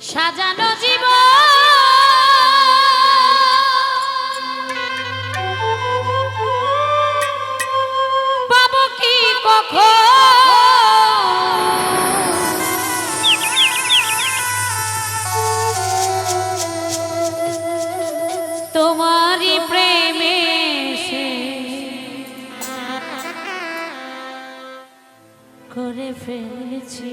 সাজানো জীবন পাবো কি কখন? তোমারই প্রেমে করে ফেলেছি।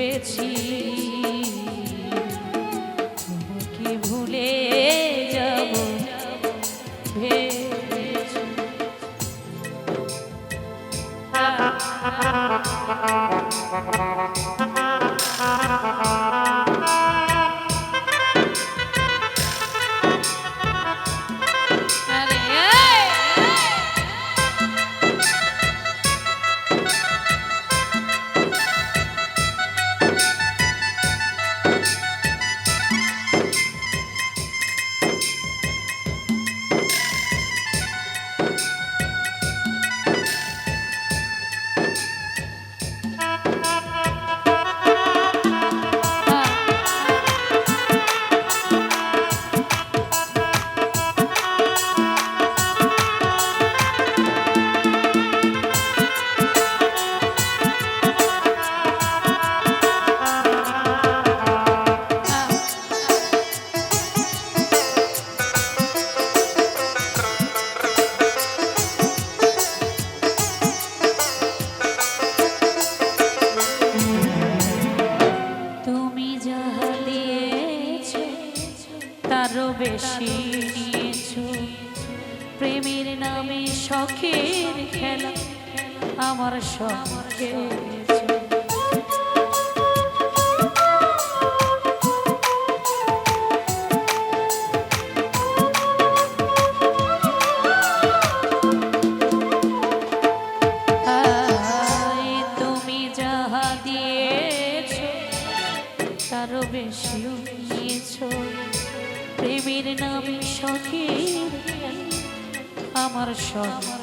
পেয়েছি বেশি নিয়েছো প্রেমের নামে শখের খেলা আমার শখের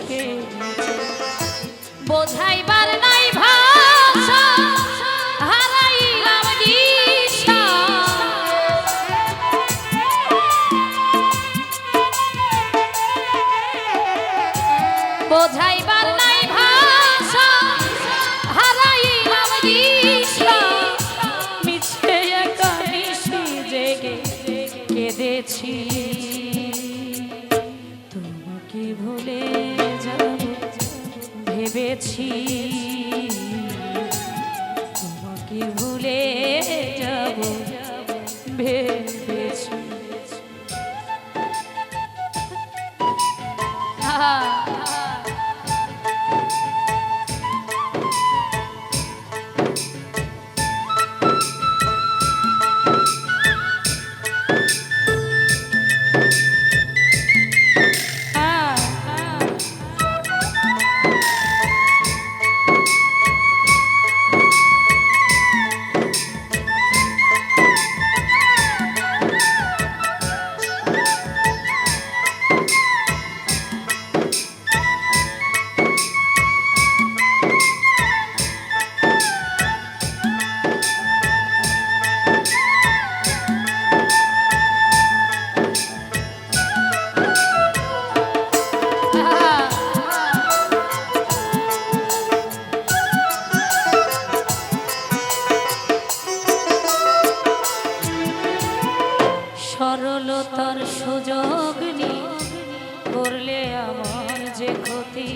বুকে বোঝাইবার নাই ভাষা। সরলতার সুযোগ নিয়ে করলে আমার যে ক্ষতি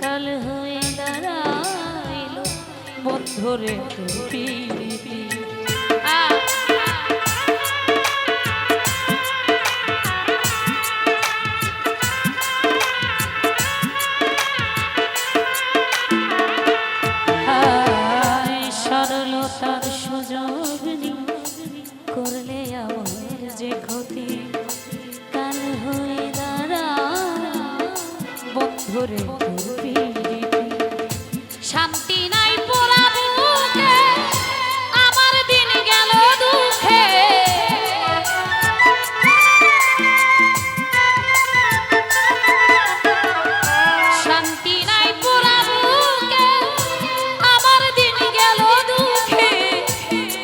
কাল হয়ে দাঁড়াইল। বন্ধুরে তুই শান্তি নাই আমার দিন গেল দুঃখে। শান্তি নাই পোড়া আমার দিন গেল দুঃখে।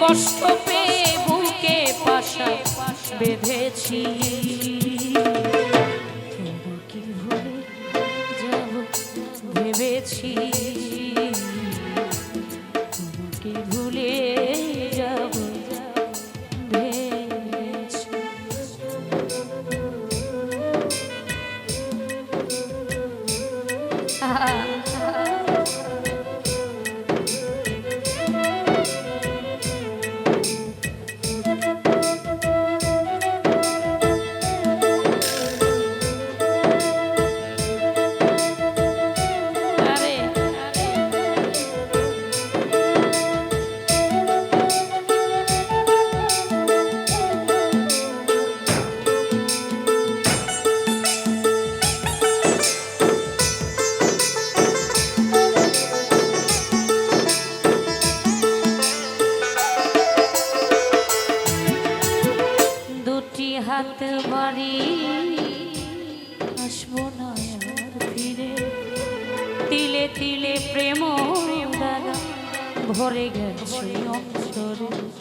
কষ্ট পেয়ে বুকে পাশা বেঁধেছি। পারি বাড়ি আসব না আর ফিরে। তিলে তিলে প্রেম দাদা ভরে গেছে অন্তরে।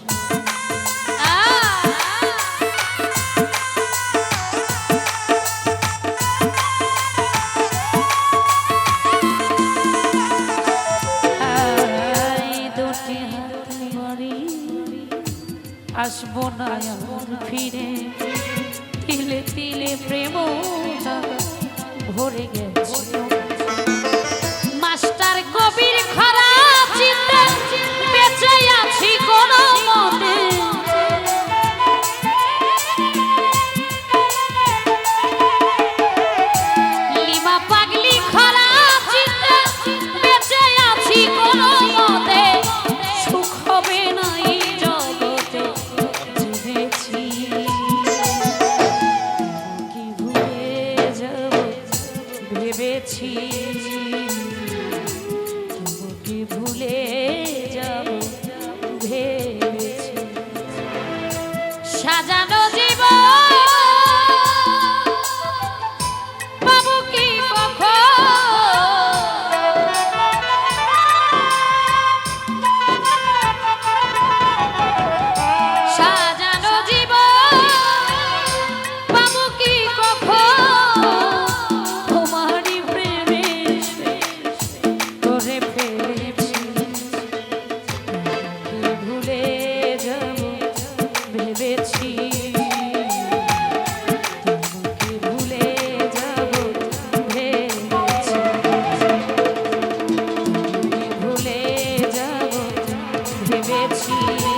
It's cheese.